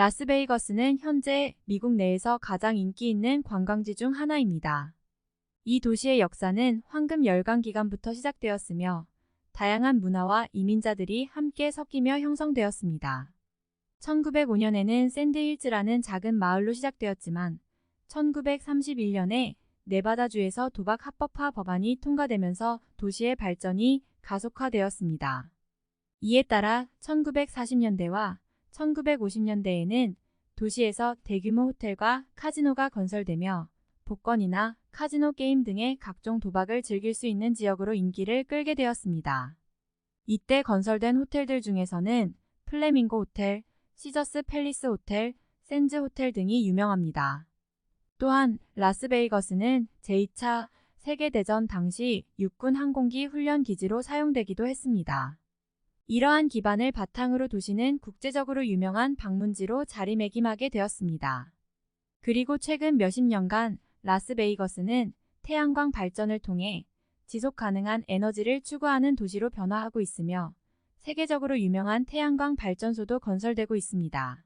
라스베이거스는 현재 미국 내에서 가장 인기 있는 관광지 중 하나입니다. 이 도시의 역사는 황금 열강 기간부터 시작되었으며 다양한 문화와 이민자들이 함께 섞이며 형성되었습니다. 1905년에는 샌드힐즈라는 작은 마을로 시작되었지만 1931년에 네바다주에서 도박 합법화 법안이 통과되면서 도시의 발전이 가속화되었습니다. 이에 따라 1940년대와 1950년대에는 도시에서 대규모 호텔과 카지노가 건설되며 복권이나 카지노 게임 등의 각종 도박을 즐길 수 있는 지역으로 인기를 끌게 되었습니다. 이때 건설된 호텔들 중에서는 플레밍고 호텔, 시저스 팰리스 호텔, 샌즈 호텔 등이 유명합니다. 또한 라스베이거스는 제2차 세계대전 당시 육군 항공기 훈련 기지로 사용되기도 했습니다. 이러한 기반을 바탕으로 도시는 국제적으로 유명한 방문지로 자리매김하게 되었습니다. 그리고 최근 몇십 년간 라스베이거스는 태양광 발전을 통해 지속 가능한 에너지를 추구하는 도시로 변화하고 있으며 세계적으로 유명한 태양광 발전소도 건설되고 있습니다.